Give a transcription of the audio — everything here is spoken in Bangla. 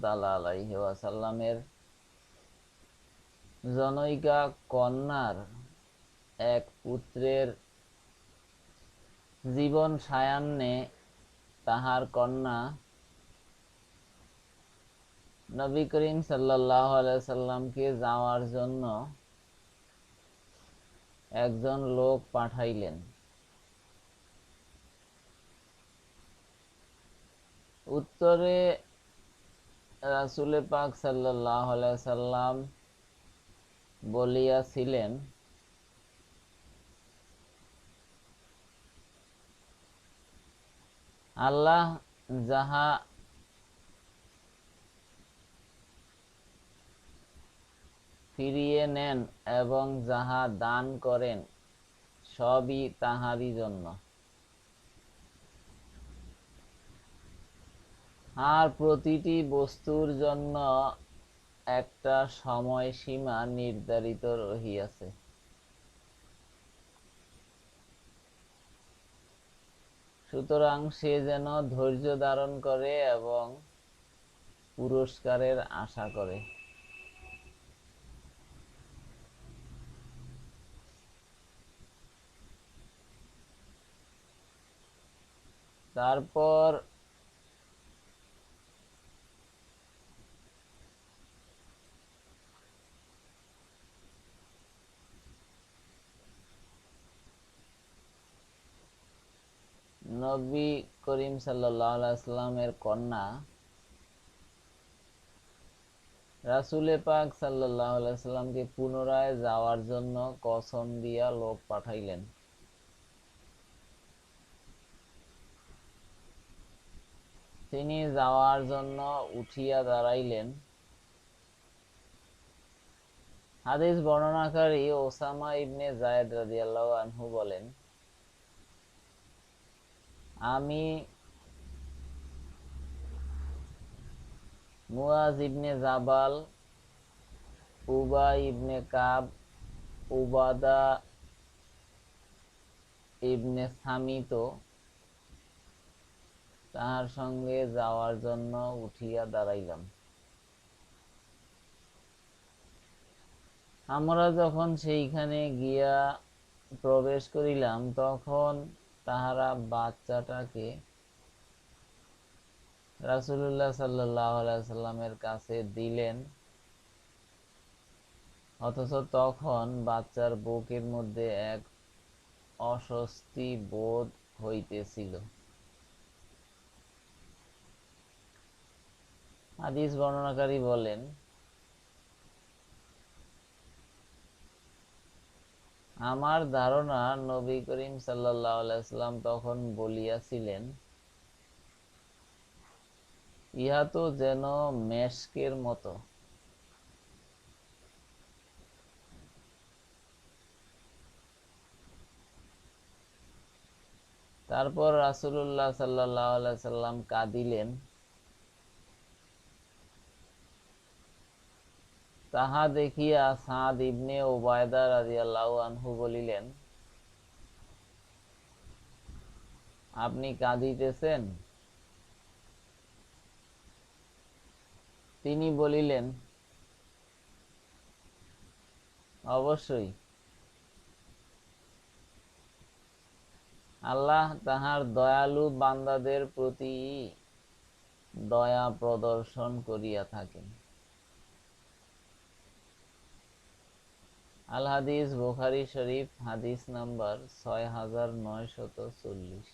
তাআলা আলাইহি ওয়াসাল্লামের জনৈকা কন্যার এক পুত্রের জীবন সায়ান্নে তাহার কন্যা নবী করিম আলাইহি সাল্লামকে যাওয়ার জন্য একজন লোক পাঠাইলেন। উত্তরে রাসুলে পাক সাল্লাহ সাল্লাম বলিয়াছিলেন, আল্লাহ যাহা ফিরিয়ে নেন এবং যাহা দান করেন, সবই তাহারই জন্য। আর প্রতিটি বস্তুর জন্য একটা সময়সীমা নির্ধারিত রহিয়াছে। সুতরাং সে যেন ধৈর্য ধারণ করে এবং পুরস্কারের আশা করে। তারপর নবী করিম সাল্লামের কন্যা রাসুলে পাক সাল্লামকে পুনরায় যাওয়ার জন্য কসম দিয়া লোক পাঠাইলেন। তিনি যাওয়ার জন্য উঠিয়া দাঁড়াইলেন। হাদিস বর্ণনাকারী ওসামা ইবনে জায়দ রাদিয়াল্লাহু আনহু বলেন আমি মুয়াজ ইবনে জাবাল, উবা ইবনে কাব, উবাদা ইবনে সামিত তাহার সঙ্গে যাওয়ার জন্য উঠিয়া দাঁড়াইলাম। আমরা যখন সেইখানে গিয়া প্রবেশ করিলাম, তখন তাহারা বাচ্চাটাকে রাসুল্লাহ সাল্লামের কাছে দিলেন। অথচ তখন বাচ্চার বুকের মধ্যে এক অস্বস্তি বোধ হইতেছিল। হাদিস বর্ণনাকারী বলেন আমার ধারণা নবী করিম সাল্লাম তখন বলিয়াছিলেন, ইহা তো যেন মেশকের মতো। তারপর রাসুল্লাহ সাল্লাহ সাল্লাম কাঁদিলেন। তাহা দেখিয়া সাদ ইবনে ওবায়দা রাদিয়াল্লাহু আনহু বলিলেন, আপনি কাঁদিতেছেন? তিনি বলিলেন, অবশ্যই। আল্লাহ তাহার দয়ালু বান্দাদের প্রতি দয়া প্রদর্শন করিয়া থাকেন। আল হাদিস বোখারি শরীফ হাদিস নাম্বার ছয় হাজার নয়শত চল্লিশ।